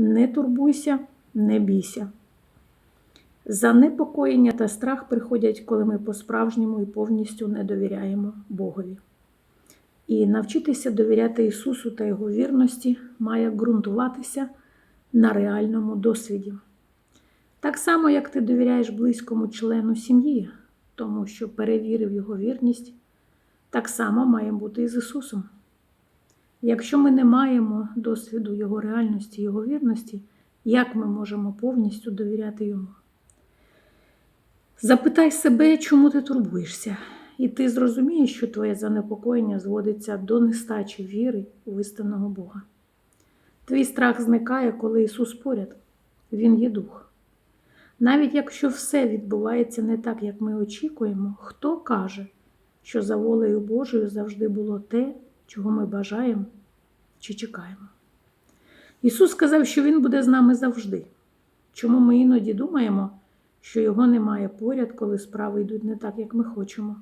Не турбуйся, не бійся. Занепокоєння та страх приходять, коли ми по-справжньому і повністю не довіряємо Богові. І навчитися довіряти Ісусу та Його вірності має ґрунтуватися на реальному досвіді. Так само, як ти довіряєш близькому члену сім'ї, тому що перевірив його вірність, так само має бути і з Ісусом. Якщо ми не маємо досвіду Його реальності, Його вірності, як ми можемо повністю довіряти Йому? Запитай себе, чому ти турбуєшся, і ти зрозумієш, що твоє занепокоєння зводиться до нестачі віри у істинного Бога. Твій страх зникає, коли Ісус поряд, Він є дух. Навіть якщо все відбувається не так, як ми очікуємо, хто каже, що за волею Божою завжди було те, чого ми бажаємо чи чекаємо. Ісус сказав, що Він буде з нами завжди. Чому ми іноді думаємо, що Його немає поряд, коли справи йдуть не так, як ми хочемо?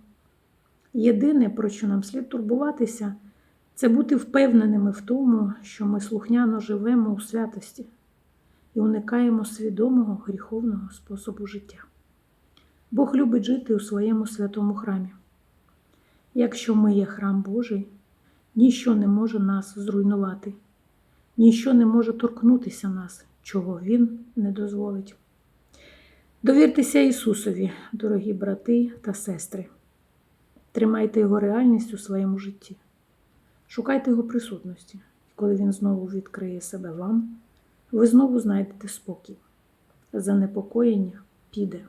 Єдине, про що нам слід турбуватися, це бути впевненими в тому, що ми слухняно живемо у святості і уникаємо свідомого гріховного способу життя. Бог любить жити у своєму святому храмі. Якщо ми є храм Божий, ніщо не може нас зруйнувати, ніщо не може торкнутися нас, чого Він не дозволить. Довіртеся Ісусові, дорогі брати та сестри. Тримайте Його реальність у своєму житті. Шукайте Його присутності, і коли Він знову відкриє себе вам, ви знову знайдете спокій. Занепокоєння піде.